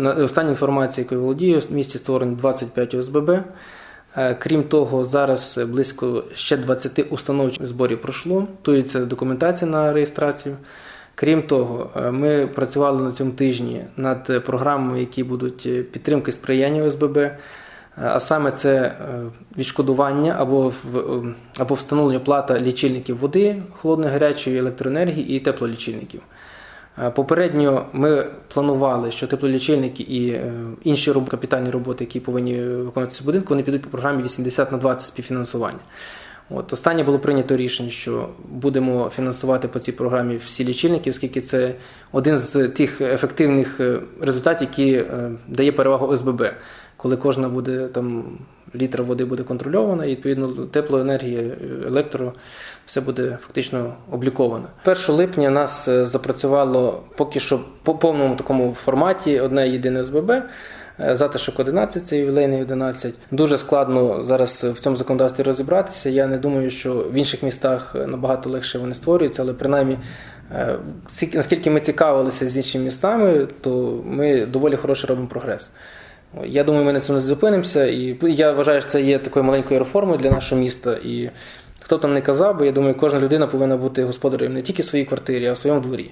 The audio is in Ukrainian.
на остання інформація, якою володію, в місті створені 25 ОСББ. Е, Крім того, зараз близько ще 20 установ зборів пройшло. Готується документація на реєстрацію. Крім того, е, ми працювали на цьому тижні над програмами, які будуть е, підтримки сприяння ОСББ. А саме це відшкодування або, або встановлення плата лічильників води, холодної, гарячої електроенергії і теплолічильників. Е, Попередньо ми планували, що теплолічильники і е, інші капітальні роботи, які повинні виконуватися в будинку, вони підуть по програмі 80 на 20 співфінансування. От останнє було прийнято рішення, що будемо фінансувати по цій програмі всі лічильники, оскільки це один з тих ефективних е, результатів, які дає перевагу ОСББ, коли кожна буде там літра води буде контрольована, і відповідно теплоенергія, е, електро, все буде фактично обліковано. 1 липня нас е, запрацювало поки що по повному такому форматі одне єдине ОСББ. Е, Затишок 11, це ювілейний 11. Дуже складно зараз в цьому законодавстві розібратися. Я не думаю, що в інших містах набагато легше вони створюються, але принаймні, наскільки ми цікавилися з іншими містами, то ми доволі хороший робимо прогрес. Я думаю, ми на цьому не зупинимося. І я вважаю, що це є такою маленькою реформою для нашого міста. І хто там не казав, бо я думаю, кожна людина повинна бути господарем не тільки в своїй квартирі, а в своєму дворі.